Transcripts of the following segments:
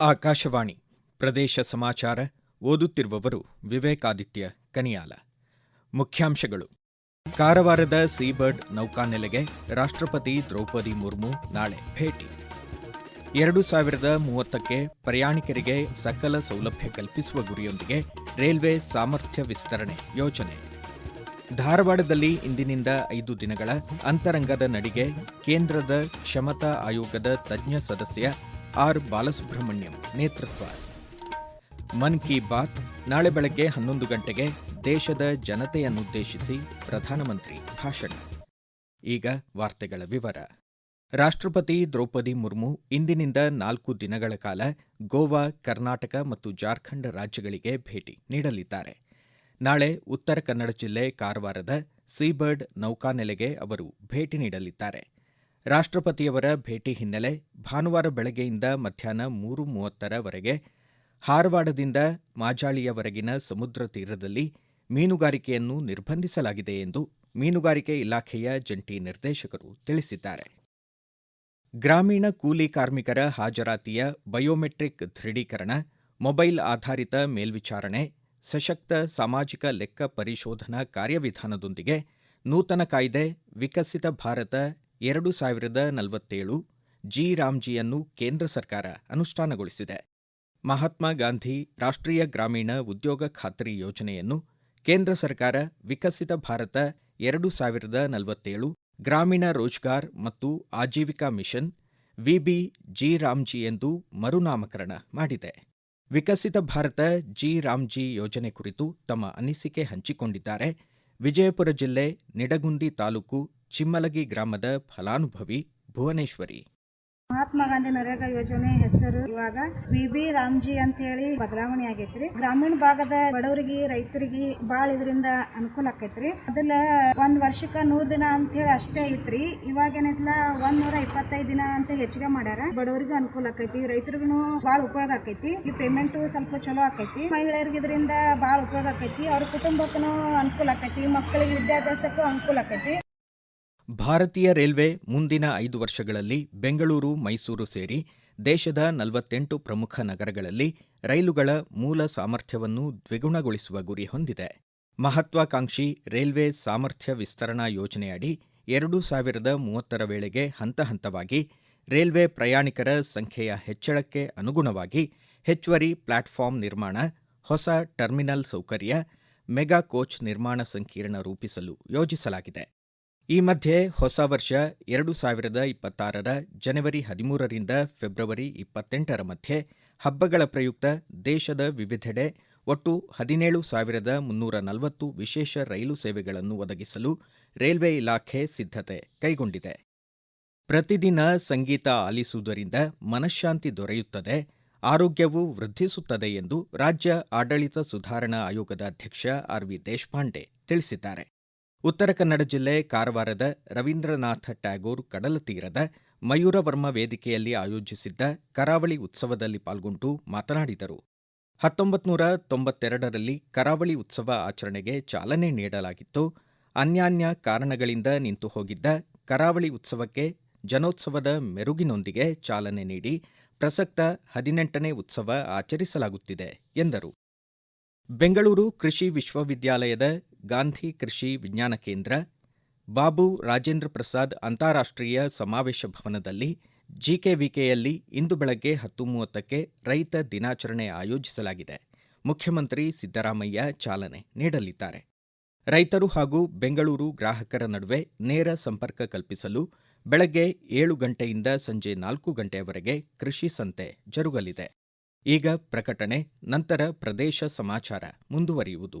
ಆಕಾಶವಾಣಿ ಪ್ರದೇಶ ಸಮಾಚಾರ ಓದುತ್ತಿರುವವರು ವಿವೇಕಾದಿತ್ಯ ಕನಿಯಾಲ. ಮುಖ್ಯಾಂಶಗಳು. ಕಾರವಾರದ ಸೀಬರ್ಡ್ ನೌಕಾನೆಲೆಗೆ ರಾಷ್ಟ್ರಪತಿ ದ್ರೌಪದಿ ಮುರ್ಮು ನಾಳೆ ಭೇಟಿ. ಎರಡು ಸಾವಿರದ ಮೂವತ್ತಕ್ಕೆ ಪ್ರಯಾಣಿಕರಿಗೆ ಸಕಲ ಸೌಲಭ್ಯ ಕಲ್ಪಿಸುವ ಗುರಿಯೊಂದಿಗೆ ರೈಲ್ವೆ ಸಾಮರ್ಥ್ಯ ವಿಸ್ತರಣೆ ಯೋಜನೆ. ಧಾರವಾಡದಲ್ಲಿ ಇಂದಿನಿಂದ ಐದು ದಿನಗಳ ಅಂತರಂಗದ ನಡಿಗೆ ಕೇಂದ್ರದ ಕ್ಷಮತಾ ಆಯೋಗದ ತಜ್ಞ ಸದಸ್ಯ ಆರ್ ಬಾಲಸುಬ್ರಹ್ಮಣ್ಯಂ ನೇತೃತ್ವ. ಮನ್ ಕಿ ಬಾತ್ ನಾಳೆ ಬೆಳಗ್ಗೆ ಹನ್ನೊಂದು ಗಂಟೆಗೆ ದೇಶದ ಜನತೆಯನ್ನುದ್ದೇಶಿಸಿ ಪ್ರಧಾನಮಂತ್ರಿ ಭಾಷಣ. ಈಗ ವಾರ್ತೆಗಳ ವಿವರ. ರಾಷ್ಟ್ರಪತಿ ದ್ರೌಪದಿ ಮುರ್ಮು ಇಂದಿನಿಂದ ನಾಲ್ಕು ದಿನಗಳ ಕಾಲ ಗೋವಾ, ಕರ್ನಾಟಕ ಮತ್ತು ಜಾರ್ಖಂಡ್ ರಾಜ್ಯಗಳಿಗೆ ಭೇಟಿ ನೀಡಲಿದ್ದಾರೆ. ನಾಳೆ ಉತ್ತರ ಕನ್ನಡ ಜಿಲ್ಲೆ ಕಾರವಾರದ ಸೀಬರ್ಡ್ ನೌಕಾನೆಲೆಗೆ ಅವರು ಭೇಟಿ ನೀಡಲಿದ್ದಾರೆ. ರಾಷ್ಟ್ರಪತಿಯವರ ಭೇಟಿ ಹಿನ್ನೆಲೆ ಭಾನುವಾರ ಬೆಳಗ್ಗೆಯಿಂದ ಮಧ್ಯಾಹ್ನ ಮೂರು ಮೂವತ್ತರವರೆಗೆ ಹಾರವಾಡದಿಂದ ಮಾಜಾಳಿಯವರೆಗಿನ ಸಮುದ್ರ ತೀರದಲ್ಲಿ ಮೀನುಗಾರಿಕೆಯನ್ನು ನಿರ್ಬಂಧಿಸಲಾಗಿದೆ ಎಂದು ಮೀನುಗಾರಿಕೆ ಇಲಾಖೆಯ ಜಂಟಿ ನಿರ್ದೇಶಕರು ತಿಳಿಸಿದ್ದಾರೆ. ಗ್ರಾಮೀಣ ಕೂಲಿ ಕಾರ್ಮಿಕರ ಹಾಜರಾತಿಯ ಬಯೋಮೆಟ್ರಿಕ್ ದೃಢೀಕರಣ, ಮೊಬೈಲ್ ಆಧಾರಿತ ಮೇಲ್ವಿಚಾರಣೆ, ಸಶಕ್ತ ಸಾಮಾಜಿಕ ಲೆಕ್ಕ ಪರಿಶೋಧನಾ ಕಾರ್ಯವಿಧಾನದೊಂದಿಗೆ ನೂತನ ಕಾಯ್ದೆ, ವಿಕಸಿತ ಭಾರತ ಎರಡು ಸಾವಿರದ ನಲವತ್ತೇಳು ಜಿ ರಾಮ್ಜಿಯನ್ನು ಕೇಂದ್ರ ಸರ್ಕಾರ ಅನುಷ್ಠಾನಗೊಳಿಸಿದೆ. ಮಹಾತ್ಮ ಗಾಂಧಿ ರಾಷ್ಟ್ರೀಯ ಗ್ರಾಮೀಣ ಉದ್ಯೋಗ ಖಾತ್ರಿ ಯೋಜನೆಯನ್ನು ಕೇಂದ್ರ ಸರ್ಕಾರ ವಿಕಸಿತ ಭಾರತ ಎರಡು ಸಾವಿರದ ನಲವತ್ತೇಳು ಗ್ರಾಮೀಣ ರೋಜ್ಗಾರ್ ಮತ್ತು Ajeevika mission VB G Ramji ಎಂದು ಮರುನಾಮಕರಣ ಮಾಡಿದೆ. ವಿಕಸಿತ ಭಾರತ ಜಿ ರಾಮ್ಜಿ ಯೋಜನೆ ಕುರಿತು ತಮ್ಮ ಅನಿಸಿಕೆ ಹಂಚಿಕೊಂಡಿದ್ದಾರೆ. ವಿಜಯಪುರ ಜಿಲ್ಲೆ ನಿಡಗುಂದಿ ತಾಲೂಕು ಚಿಮ್ಮಲಗಿ ಗ್ರಾಮದ ಫಲಾನುಭವಿ ಭುವನೇಶ್ವರಿ. ಮಹಾತ್ಮ ಗಾಂಧಿ ನರೇಗಾ ಯೋಜನೆ ಹೆಸರು ಇವಾಗ ವಿ ಬಿ ರಾಮ್ಜಿ ಅಂತ ಹೇಳಿ ಬದಲಾವಣೆ ಆಗೈತ್ರಿ. ಗ್ರಾಮೀಣ ಭಾಗದ ಬಡವರಿಗೆ, ರೈತರಿಗೆ ಬಾಳ ಇದರಿಂದ ಅನುಕೂಲ ಆಕೈತ್ರಿ. ಅದಲ್ಲ ಒಂದ್ ವರ್ಷಕ್ಕ ನೂರ್ ದಿನ ಅಂತ ಹೇಳಿ ಅಷ್ಟೇ ಐತ್ರಿ. ಇವಾಗ ಏನೈತ್ಲ ಒಂದ್ ನೂರ ಇಪ್ಪತ್ತೈದು ದಿನ ಅಂತ ಹೆಚ್ಚಿಗೆ ಮಾಡ್ಯಾರ. ಬಡವರಿಗೂ ಅನುಕೂಲ ಆಕೈತಿ, ರೈತರಿಗೂ ಬಾಳ ಉಪಯೋಗ ಆಕೈತಿ. ಈ ಪೇಮೆಂಟ್ ಸ್ವಲ್ಪ ಚಲೋ ಆಕೈತಿ. ಮಹಿಳೆಯರಿಗೆ ಇದರಿಂದ ಬಾಳ ಉಪಯೋಗ ಆಕೈತಿ. ಅವ್ರ ಕುಟುಂಬಕ್ಕೂ ಅನುಕೂಲ ಆಕೈತಿ. ಮಕ್ಕಳಿಗೆ ವಿದ್ಯಾಭ್ಯಾಸಕ್ಕೂ ಅನುಕೂಲ ಆಕೈತಿ. ಭಾರತೀಯ ರೈಲ್ವೆ ಮುಂದಿನ ಐದು ವರ್ಷಗಳಲ್ಲಿ ಬೆಂಗಳೂರು, ಮೈಸೂರು ಸೇರಿ ದೇಶದ ನಲವತ್ತೆಂಟು ಪ್ರಮುಖ ನಗರಗಳಲ್ಲಿ ರೈಲುಗಳ ಮೂಲ ಸಾಮರ್ಥ್ಯವನ್ನು ದ್ವಿಗುಣಗೊಳಿಸುವ ಗುರಿ ಹೊಂದಿದೆ. ಮಹತ್ವಾಕಾಂಕ್ಷಿ ರೈಲ್ವೆ ಸಾಮರ್ಥ್ಯ ವಿಸ್ತರಣಾ ಯೋಜನೆಯಡಿ ಎರಡು ಸಾವಿರದ ಮೂವತ್ತರ ವೇಳೆಗೆ ಹಂತ ಹಂತವಾಗಿ ರೈಲ್ವೆ ಪ್ರಯಾಣಿಕರ ಸಂಖ್ಯೆಯ ಹೆಚ್ಚಳಕ್ಕೆ ಅನುಗುಣವಾಗಿ ಹೆಚ್ಚುವರಿ ಪ್ಲಾಟ್ಫಾರ್ಮ್ ನಿರ್ಮಾಣ, ಹೊಸ ಟರ್ಮಿನಲ್ ಸೌಕರ್ಯ, ಮೆಗಾ ಕೋಚ್ ನಿರ್ಮಾಣ ಸಂಕೀರ್ಣ ರೂಪಿಸಲು ಯೋಜಿಸಲಾಗಿದೆ. ಈ ಮಧ್ಯೆ ಹೊಸ ವರ್ಷ ಎರಡು ಸಾವಿರದ ಇಪ್ಪತ್ತಾರರ ಜನವರಿ ಹದಿಮೂರರಿಂದ ಫೆಬ್ರವರಿ ಇಪ್ಪತ್ತೆಂಟರ ಮಧ್ಯೆ ಹಬ್ಬಗಳ ಪ್ರಯುಕ್ತ ದೇಶದ ವಿವಿಧೆಡೆ ಒಟ್ಟು ಹದಿನೇಳು ಸಾವಿರದ ಮುನ್ನೂರ ನಲವತ್ತು ವಿಶೇಷ ರೈಲು ಸೇವೆಗಳನ್ನು ಒದಗಿಸಲು ರೈಲ್ವೆ ಇಲಾಖೆ ಸಿದ್ಧತೆ ಕೈಗೊಂಡಿದೆ. ಪ್ರತಿದಿನ ಸಂಗೀತ ಆಲಿಸುವುದರಿಂದ ಮನಃಶಾಂತಿ ದೊರೆಯುತ್ತದೆ, ಆರೋಗ್ಯವು ವೃದ್ಧಿಸುತ್ತದೆ ಎಂದು ರಾಜ್ಯ ಆಡಳಿತ ಸುಧಾರಣಾ ಆಯೋಗದ ಅಧ್ಯಕ್ಷ ಆರ್ ವಿ ದೇಶಪಾಂಡೆ ತಿಳಿಸಿದ್ದಾರೆ. ಉತ್ತರ ಕನ್ನಡ ಜಿಲ್ಲೆ ಕಾರವಾರದ ರವೀಂದ್ರನಾಥ ಟ್ಯಾಗೋರ್ ಕಡಲತೀರದ ಮಯೂರವರ್ಮ ವೇದಿಕೆಯಲ್ಲಿ ಆಯೋಜಿಸಿದ್ದ ಕರಾವಳಿ ಉತ್ಸವದಲ್ಲಿ ಪಾಲ್ಗೊಂಡು ಮಾತನಾಡಿದರು. ಹತ್ತೊಂಬತ್ತು ನೂರ ತೊಂಬತ್ತೆರಡರಲ್ಲಿ ಕರಾವಳಿ ಉತ್ಸವ ಆಚರಣೆಗೆ ಚಾಲನೆ ನೀಡಲಾಗಿತ್ತು. ಅನ್ಯಾನ್ಯ ಕಾರಣಗಳಿಂದ ನಿಂತು ಹೋಗಿದ್ದ ಕರಾವಳಿ ಉತ್ಸವಕ್ಕೆ ಜನೋತ್ಸವದ ಮೆರುಗಿನೊಂದಿಗೆ ಚಾಲನೆ ನೀಡಿ ಪ್ರಸಕ್ತ ಹದಿನೆಂಟನೇ ಉತ್ಸವ ಆಚರಿಸಲಾಗುತ್ತಿದೆ ಎಂದರು. ಬೆಂಗಳೂರು ಕೃಷಿ ವಿಶ್ವವಿದ್ಯಾಲಯದ ಗಾಂಧಿ ಕೃಷಿ ವಿಜ್ಞಾನ ಕೇಂದ್ರ, ಬಾಬು ರಾಜೇಂದ್ರ ಪ್ರಸಾದ್ ಅಂತಾರಾಷ್ಟ್ರೀಯ ಸಮಾವೇಶ ಭವನದಲ್ಲಿ ಜಿಕೆವಿಕೆಯಲ್ಲಿ ಇಂದು ಬೆಳಗ್ಗೆ ಹತ್ತು ಮೂವತ್ತಕ್ಕೆ ರೈತ ದಿನಾಚರಣೆ ಆಯೋಜಿಸಲಾಗಿದೆ. ಮುಖ್ಯಮಂತ್ರಿ ಸಿದ್ದರಾಮಯ್ಯ ಚಾಲನೆ ನೀಡಲಿದ್ದಾರೆ. ರೈತರು ಹಾಗೂ ಬೆಂಗಳೂರು ಗ್ರಾಹಕರ ನಡುವೆ ನೇರ ಸಂಪರ್ಕ ಕಲ್ಪಿಸಲು ಬೆಳಗ್ಗೆ ಏಳು ಗಂಟೆಯಿಂದ ಸಂಜೆ ನಾಲ್ಕು ಗಂಟೆಯವರೆಗೆ ಕೃಷಿ ಸಂತೆ ಜರುಗಲಿದೆ. ಈಗ ಪ್ರಕಟಣೆ, ನಂತರ ಪ್ರದೇಶ ಸಮಾಚಾರ ಮುಂದುವರಿಯುವುದು.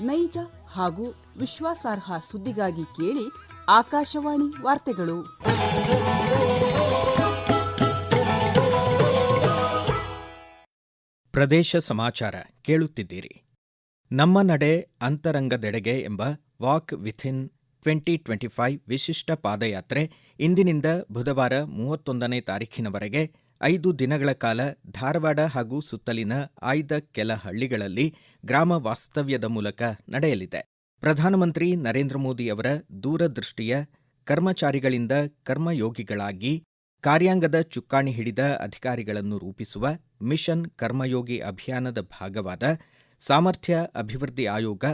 ನೈಜ ಹಾಗೂ ವಿಶ್ವಾಸಾರ್ಹ ಸುದ್ದಿಗಾಗಿ ಕೇಳಿ ಆಕಾಶವಾಣಿ ವಾರ್ತೆಗಳು. ಪ್ರದೇಶ ಸಮಾಚಾರ ಕೇಳುತ್ತಿದ್ದೀರಿ. ನಮ್ಮ ನಡೆ ಅಂತರಂಗದೆಡೆಗೆ ಎಂಬ walk within twenty twenty five ವಿಶಿಷ್ಟ ಪಾದಯಾತ್ರೆ ಇಂದಿನಿಂದ ಬುಧವಾರ ಮೂವತ್ತೊಂದನೇ ತಾರೀಖಿನವರೆಗೆ ಐದು ದಿನಗಳ ಕಾಲ ಧಾರವಾಡ ಹಾಗೂ ಸುತ್ತಲಿನ ಆಯ್ದ ಕೆಲ ಹಳ್ಳಿಗಳಲ್ಲಿ ಗ್ರಾಮ ವಾಸ್ತವ್ಯದ ಮೂಲಕ ನಡೆಯಲಿದೆ. ಪ್ರಧಾನಮಂತ್ರಿ ನರೇಂದ್ರ ಮೋದಿ ಅವರ ದೂರದೃಷ್ಟಿಯ ಕರ್ಮಚಾರಿಗಳಿಂದ ಕರ್ಮಯೋಗಿಗಳಾಗಿ ಕಾರ್ಯಾಂಗದ ಚುಕ್ಕಾಣಿ ಹಿಡಿದ ಅಧಿಕಾರಿಗಳನ್ನು ರೂಪಿಸುವ ಮಿಷನ್ ಕರ್ಮಯೋಗಿ ಅಭಿಯಾನದ ಭಾಗವಾದ ಸಾಮರ್ಥ್ಯ ಅಭಿವೃದ್ಧಿ ಆಯೋಗ,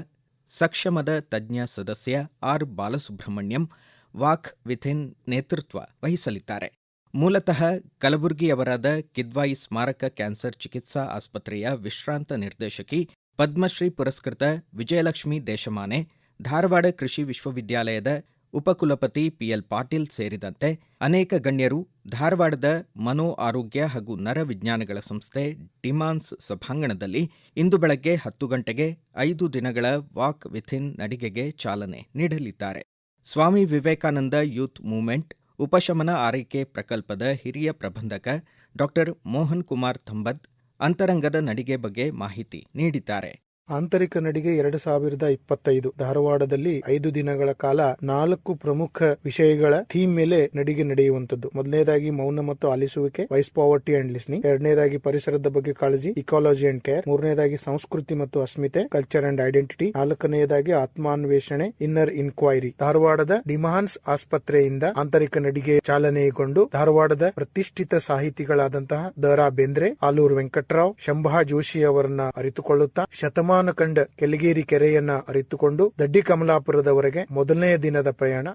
ಸಕ್ಷಮದ ತಜ್ಞ ಸದಸ್ಯ ಆರ್. ಬಾಲಸುಬ್ರಹ್ಮಣ್ಯಂ, ವಾಕ್ ವಿಥಿನ್ ನೇತೃತ್ವ ವಹಿಸಲಿದ್ದಾರೆ. ಮೂಲತಃ ಕಲಬುರಗಿಯವರಾದ ಕಿದ್ವಾಯಿ ಸ್ಮಾರಕ ಕ್ಯಾನ್ಸರ್ ಚಿಕಿತ್ಸಾ ಆಸ್ಪತ್ರೆಯ ವಿಶ್ರಾಂತ ನಿರ್ದೇಶಕಿ ಪದ್ಮಶ್ರೀ ಪುರಸ್ಕೃತ ವಿಜಯಲಕ್ಷ್ಮಿ ದೇಶಮಾನೆ, ಧಾರವಾಡ ಕೃಷಿ ವಿಶ್ವವಿದ್ಯಾಲಯದ ಉಪಕುಲಪತಿ ಪಿಎಲ್ ಪಾಟೀಲ್ ಸೇರಿದಂತೆ ಅನೇಕ ಗಣ್ಯರು ಧಾರವಾಡದ ಮನೋ ಆರೋಗ್ಯ ಹಾಗೂ ನರ ವಿಜ್ಞಾನಗಳ ಸಂಸ್ಥೆ ಡಿಮಾನ್ಸ್ ಸಭಾಂಗಣದಲ್ಲಿ ಇಂದು ಬೆಳಗ್ಗೆ ಹತ್ತು ಗಂಟೆಗೆ ಐದು ದಿನಗಳ ವಾಕ್ ವಿಥಿನ್ ನಡಿಗೆಗೆ ಚಾಲನೆ ನೀಡಲಿದ್ದಾರೆ. ಸ್ವಾಮಿ ವಿವೇಕಾನಂದ ಯೂತ್ ಮೂವ್ಮೆಂಟ್ ಉಪಶಮನ ಆರೈಕೆ ಪ್ರಕಲ್ಪದ ಹಿರಿಯ ಪ್ರಬಂಧಕ ಡಾಕ್ಟರ್ ಮೋಹನ್ ಕುಮಾರ್ ಥಂಬದ್ ಅಂತರಂಗದ ನಡಿಗೆ ಬಗ್ಗೆ ಮಾಹಿತಿ ನೀಡಿದ್ದಾರೆ. ಆಂತರಿಕ ನಡಿಗೆ ಎರಡು ಸಾವಿರದ ಇಪ್ಪತ್ತೈದು. ಧಾರವಾಡದಲ್ಲಿ ಐದು ದಿನಗಳ ಕಾಲ ನಾಲ್ಕು ಪ್ರಮುಖ ವಿಷಯಗಳ ಥೀಮ್ ಮೇಲೆ ನಡಿಗೆ ನಡೆಯುವಂತದ್ದು ಮೊದಲನೇದಾಗಿ ಮೌನ ಮತ್ತು ಆಲಿಸುವಿಕೆ, ವೈಸ್ ಪಾವರ್ಟಿ ಅಂಡ್ ಲಿಸ್ನಿಂಗ್. ಎರಡನೇದಾಗಿ ಪರಿಸರದ ಬಗ್ಗೆ ಕಾಳಜಿ, ಇಕಾಲಜಿ ಅಂಡ್ ಕೇರ್. ಮೂರನೇದಾಗಿ ಸಂಸ್ಕೃತಿ ಮತ್ತು ಅಸ್ಮಿತೆ, ಕಲ್ಚರ್ ಅಂಡ್ ಐಡೆಂಟಿಟಿ. ನಾಲ್ಕನೆಯದಾಗಿ ಆತ್ಮಾನ್ವೇಷಣೆ, ಇನ್ನರ್ ಇನ್ಕ್ವೈರಿ. ಧಾರವಾಡದ ಡಿಮಾನ್ಸ್ ಆಸ್ಪತ್ರೆಯಿಂದ ಆಂತರಿಕ ನಡಿಗೆ ಚಾಲನೆಗೊಂಡು ಧಾರವಾಡದ ಪ್ರತಿಷ್ಠಿತ ಸಾಹಿತಿಗಳಾದಂತಹ ದ.ರಾ ಬೇಂದ್ರೆ, ಆಲೂರು ವೆಂಕಟರಾವ್, ಶಂಭಾ ಜೋಶಿ ಅವರನ್ನ ಅರಿತುಕೊಳ್ಳುತ್ತಾ ಶತಮಾನ ಕಂಡ ಕೆಲಿಗೇರಿ ಕೆರೆಯನ್ನ ಅರಿತುಕೊಂಡು ದಡ್ಡಿ ಕಮಲಾಪುರದವರೆಗೆ ಮೊದಲನೆಯ ದಿನದ ಪ್ರಯಾಣ.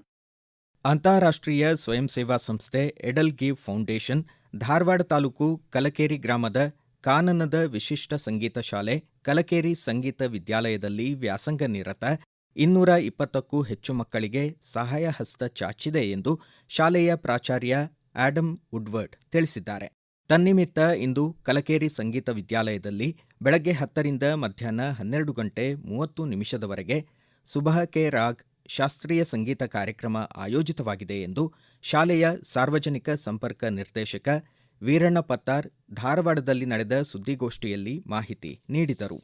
ಅಂತಾರಾಷ್ಟ್ರೀಯ ಸ್ವಯಂ ಸೇವಾ ಸಂಸ್ಥೆ ಎಡಲ್ ಗಿವ್ ಫೌಂಡೇಶನ್, ಧಾರವಾಡ ತಾಲೂಕು ಕಲಕೇರಿ ಗ್ರಾಮದ ಕಾನನದ ವಿಶಿಷ್ಟ ಸಂಗೀತ ಶಾಲೆ, ಕಲಕೇರಿ ಸಂಗೀತ ವಿದ್ಯಾಲಯದಲ್ಲಿ ವ್ಯಾಸಂಗ ನಿರತ, ಇನ್ನೂರ ಇಪ್ಪತ್ತಕ್ಕೂ ಹೆಚ್ಚು ಮಕ್ಕಳಿಗೆ ಸಹಾಯ ಹಸ್ತ ಚಾಚಿದೆ ಎಂದು ಶಾಲೆಯ ಪ್ರಾಚಾರ್ಯ ಆಡಮ್ ವುಡ್ವರ್ಡ್ ತಿಳಿಸಿದ್ದಾರೆ. ತನ್ನಿಮಿತ್ತ ಇಂದು ಕಲಕೇರಿ ಸಂಗೀತ ವಿದ್ಯಾಲಯದಲ್ಲಿ ಬೆಳಗ್ಗೆ ಹತ್ತರಿಂದ ಮಧ್ಯಾಹ್ನ ಹನ್ನೆರಡು ಗಂಟೆ ಮೂವತ್ತು ನಿಮಿಷದವರೆಗೆ ಸುಬಹ ಕೆ ರಾಗ್ ಶಾಸ್ತ್ರೀಯ ಸಂಗೀತ ಕಾರ್ಯಕ್ರಮ ಆಯೋಜಿತವಾಗಿದೆ ಎಂದು ಶಾಲೆಯ ಸಾರ್ವಜನಿಕ ಸಂಪರ್ಕ ನಿರ್ದೇಶಕ ವೀರಣ್ಣ ಪತ್ತಾರ್ ಧಾರವಾಡದಲ್ಲಿ ನಡೆದ ಸುದ್ದಿಗೋಷ್ಠಿಯಲ್ಲಿ ಮಾಹಿತಿ ನೀಡಿದರು.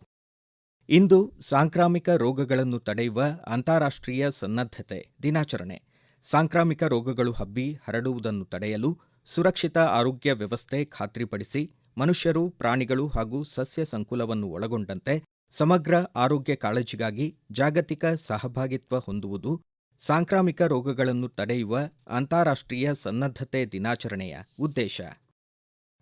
ಇಂದು ಸಾಂಕ್ರಾಮಿಕ ರೋಗಗಳನ್ನು ತಡೆಯುವ ಅಂತಾರಾಷ್ಟ್ರೀಯ ಸನ್ನದ್ಧತೆ ದಿನಾಚರಣೆ. ಸಾಂಕ್ರಾಮಿಕ ರೋಗಗಳು ಹಬ್ಬಿ ಹರಡುವುದನ್ನು ತಡೆಯಲು ಸುರಕ್ಷಿತ ಆರೋಗ್ಯ ವ್ಯವಸ್ಥೆ ಖಾತ್ರಿಪಡಿಸಿ ಮನುಷ್ಯರು, ಪ್ರಾಣಿಗಳು ಹಾಗೂ ಸಸ್ಯ ಸಂಕುಲವನ್ನು ಒಳಗೊಂಡಂತೆ ಸಮಗ್ರ ಆರೋಗ್ಯ ಕಾಳಜಿಗಾಗಿ ಜಾಗತಿಕ ಸಹಭಾಗಿತ್ವ ಹೊಂದುವುದು ಸಾಂಕ್ರಾಮಿಕ ರೋಗಗಳನ್ನು ತಡೆಯುವ ಅಂತಾರಾಷ್ಟ್ರೀಯ ಸನ್ನದ್ಧತೆ ದಿನಾಚರಣೆಯ ಉದ್ದೇಶ.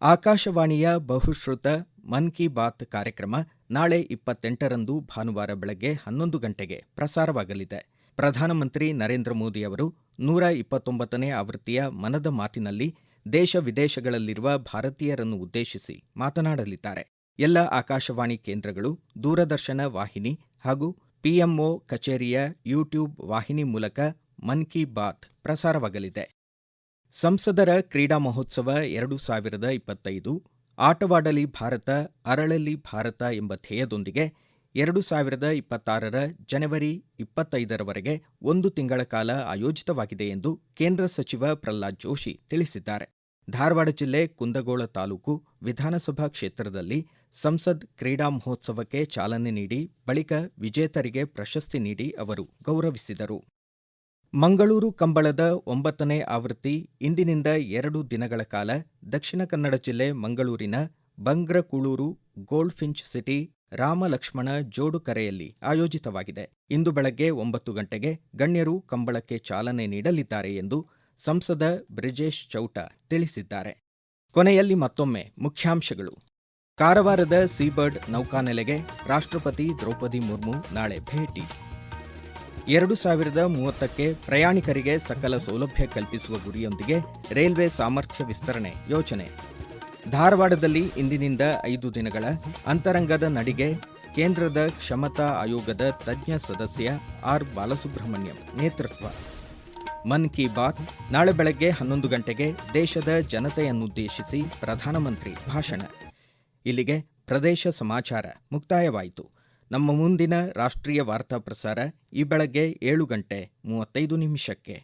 ಆಕಾಶವಾಣಿಯ ಬಹುಶ್ರುತ ಮನ್ ಕಿ ಬಾತ್ ಕಾರ್ಯಕ್ರಮ ನಾಳೆ ಇಪ್ಪತ್ತೆಂಟರಂದು ಭಾನುವಾರ ಬೆಳಗ್ಗೆ ಹನ್ನೊಂದು ಗಂಟೆಗೆ ಪ್ರಸಾರವಾಗಲಿದೆ. ಪ್ರಧಾನಮಂತ್ರಿ ನರೇಂದ್ರ ಮೋದಿ ಅವರು ನೂರ ಇಪ್ಪತ್ತೊಂಬತ್ತನೇ ಆವೃತ್ತಿಯ ಮನದ ಮಾತಿನಲ್ಲಿ ದೇಶ ವಿದೇಶಗಳಲ್ಲಿರುವ ಭಾರತೀಯರನ್ನು ಉದ್ದೇಶಿಸಿ ಮಾತನಾಡಲಿದ್ದಾರೆ. ಎಲ್ಲ ಆಕಾಶವಾಣಿ ಕೇಂದ್ರಗಳು, ದೂರದರ್ಶನ ವಾಹಿನಿ ಹಾಗೂ ಪಿಎಂಒ ಕಚೇರಿಯ ಯೂಟ್ಯೂಬ್ ವಾಹಿನಿ ಮೂಲಕ ಮನ್ ಕಿ ಬಾತ್ ಪ್ರಸಾರವಾಗಲಿದೆ. ಸಂಸದರ ಕ್ರೀಡಾ ಮಹೋತ್ಸವ ಎರಡು ಸಾವಿರದ ಇಪ್ಪತ್ತೈದು, ಆಟವಾಡಲಿ ಭಾರತ, ಅರಳಲಿ ಭಾರತ ಎಂಬ ಧ್ಯೇಯದೊಂದಿಗೆ ಎರಡು ಸಾವಿರದ ಇಪ್ಪತ್ತಾರರ ಜನವರಿ ಇಪ್ಪತ್ತೈದರವರೆಗೆ ಒಂದು ತಿಂಗಳ ಕಾಲ ಆಯೋಜಿತವಾಗಿದೆ ಎಂದು ಕೇಂದ್ರ ಸಚಿವ ಪ್ರಹ್ಲಾದ್ ಜೋಶಿ ತಿಳಿಸಿದ್ದಾರೆ. ಧಾರವಾಡ ಜಿಲ್ಲೆ ಕುಂದಗೋಳ ತಾಲೂಕು ವಿಧಾನಸಭಾ ಕ್ಷೇತ್ರದಲ್ಲಿ ಸಂಸದ್ ಕ್ರೀಡಾ ಮಹೋತ್ಸವಕ್ಕೆ ಚಾಲನೆ ನೀಡಿ ಬಳಿಕ ವಿಜೇತರಿಗೆ ಪ್ರಶಸ್ತಿ ನೀಡಿ ಅವರು ಗೌರವಿಸಿದರು. ಮಂಗಳೂರು ಕಂಬಳದ ಒಂಬತ್ತನೇ ಆವೃತ್ತಿ ಇಂದಿನಿಂದ ಎರಡು ದಿನಗಳ ಕಾಲ ದಕ್ಷಿಣ ಕನ್ನಡ ಜಿಲ್ಲೆ ಮಂಗಳೂರಿನ Bangrakuluru gold finch city Ramalakshmana Jodu ಕರೆಯಲ್ಲಿ ಆಯೋಜಿತವಾಗಿದೆ. ಇಂದು ಬೆಳಗ್ಗೆ ಒಂಬತ್ತು ಗಂಟೆಗೆ ಗಣ್ಯರು ಕಂಬಳಕ್ಕೆ ಚಾಲನೆ ನೀಡಲಿದ್ದಾರೆ ಎಂದು ಸಂಸದ ಬ್ರಿಜೇಶ್ ಚೌಟ ತಿಳಿಸಿದ್ದಾರೆ. ಕೊನೆಯಲ್ಲಿ ಮತ್ತೊಮ್ಮೆ ಮುಖ್ಯಾಂಶಗಳು. ಕಾರವಾರದ ಸೀಬರ್ಡ್ ನೌಕಾನೆಲೆಗೆ ರಾಷ್ಟ್ರಪತಿ ದ್ರೌಪದಿ ಮುರ್ಮು ನಾಳೆ ಭೇಟಿ. ಎರಡು ಸಾವಿರದ ಮೂವತ್ತಕ್ಕೆ ಪ್ರಯಾಣಿಕರಿಗೆ ಸಕಲ ಸೌಲಭ್ಯ ಕಲ್ಪಿಸುವ ಗುರಿಯೊಂದಿಗೆ ರೈಲ್ವೆ ಸಾಮರ್ಥ್ಯ ವಿಸ್ತರಣೆ ಯೋಜನೆ. ಧಾರವಾಡದಲ್ಲಿ ಇಂದಿನಿಂದ ಐದು ದಿನಗಳ ಅಂತರಂಗದ ನಡಿಗೆ ಕೇಂದ್ರದ ಕ್ಷಮತಾ ಆಯೋಗದ ತಜ್ಞ ಸದಸ್ಯ ಆರ್ ಬಾಲಸುಬ್ರಹ್ಮಣ್ಯಂ ನೇತೃತ್ವ. ಮನ್ ಕಿ ಬಾತ್ ನಾಳೆ ಬೆಳಗ್ಗೆ ಹನ್ನೊಂದು ಗಂಟೆಗೆ ದೇಶದ ಜನತೆಯನ್ನುದ್ದೇಶಿಸಿ ಪ್ರಧಾನಮಂತ್ರಿ ಭಾಷಣ. ಇಲ್ಲಿಗೆ ಪ್ರದೇಶ ಸಮಾಚಾರ ಮುಕ್ತಾಯವಾಯಿತು. ನಮ್ಮ ಮುಂದಿನ ರಾಷ್ಟ್ರೀಯ ವಾರ್ತಾ ಪ್ರಸಾರ ಈ ಬೆಳಗ್ಗೆ ಏಳು ಗಂಟೆ ಮೂವತ್ತೈದು ನಿಮಿಷಕ್ಕೆ.